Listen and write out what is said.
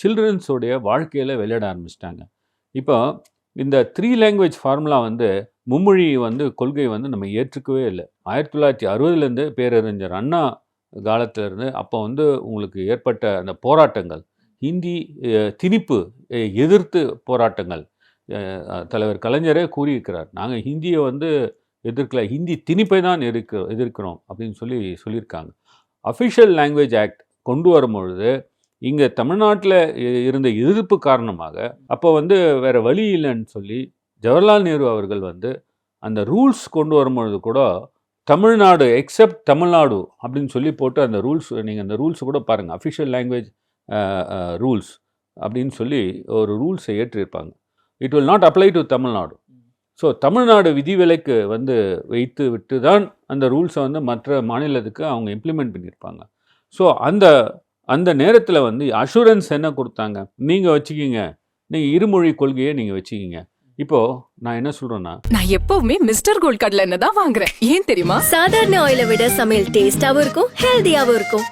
சில்ட்ரன்ஸோடைய வாழ்க்கையில் விளையாட ஆரம்பிச்சிட்டாங்க. இப்போ இந்த த்ரீ லாங்குவேஜ் ஃபார்முலா வந்து மும்மொழி வந்து கொள்கை வந்து நம்ம ஏற்றுக்கவே இல்லை. ஆயிரத்தி தொள்ளாயிரத்தி அறுபதுலேருந்து பேரறிஞர் அண்ணா காலத்திலேருந்து அப்போ வந்து உங்களுக்கு ஏற்பட்ட அந்த போராட்டங்கள் ஹிந்தி திணிப்பு எதிர்த்து போராட்டங்கள் தலைவர் கலைஞரே கூறியிருக்கிறார். நாங்கள் ஹிந்தியை வந்து எதிர்க்கல ஹிந்தி திணிப்பை தான் எதிர்க்க எதிர்க்கிறோம் அப்படின்னு சொல்லி சொல்லியிருக்காங்க. அஃபிஷியல் லாங்குவேஜ் ஆக்ட் கொண்டு வரும்பொழுது இங்கே தமிழ்நாட்டில் இருந்த எதிர்ப்பு காரணமாக அப்போ வந்து வேறு வழி இல்லைன்னு சொல்லி ஜவஹர்லால் நேரு அவர்கள் வந்து அந்த ரூல்ஸ் கொண்டு வரும்பொழுது கூட தமிழ்நாடு எக்ஸப்ட் தமிழ்நாடு அப்படின்னு சொல்லி போட்டு அந்த ரூல்ஸ் நீங்கள் அந்த ரூல்ஸ் கூட பாருங்கள் அஃபிஷியல் லாங்குவேஜ் ரூல்ஸ் அப்படின்னு சொல்லி ஒரு ரூல்ஸை ஏற்றிருப்பாங்க. It will not apply to Tamil Nadu. So Tamil Nadu விதிவிலக்கு வந்து வைத்து விட்டு தான் அந்த ரூல்ஸை வந்து மற்ற மாநிலத்துக்கு அவங்க இம்ப்ளிமெண்ட் பண்ணியிருப்பாங்க. ஸோ அந்த அந்த நேரத்தில் வந்து அஷூரன்ஸ் என்ன கொடுத்தாங்க? நீங்கள் வச்சுக்கிங்க. நீங்கள் இருமொழி கொள்கையை நீங்கள் வச்சுக்கிங்க. இப்போது நான் என்ன சொல்கிறேன்னா நான் எப்பவுமே மிஸ்டர் கோல்ட் கடலை எண்ணெய் தான் வாங்குறேன். ஏன் தெரியுமா? சாதாரண ஆயிலை விட சமையல் டேஸ்டாவும் இருக்கும் ஹெல்தியாவும் இருக்கும்.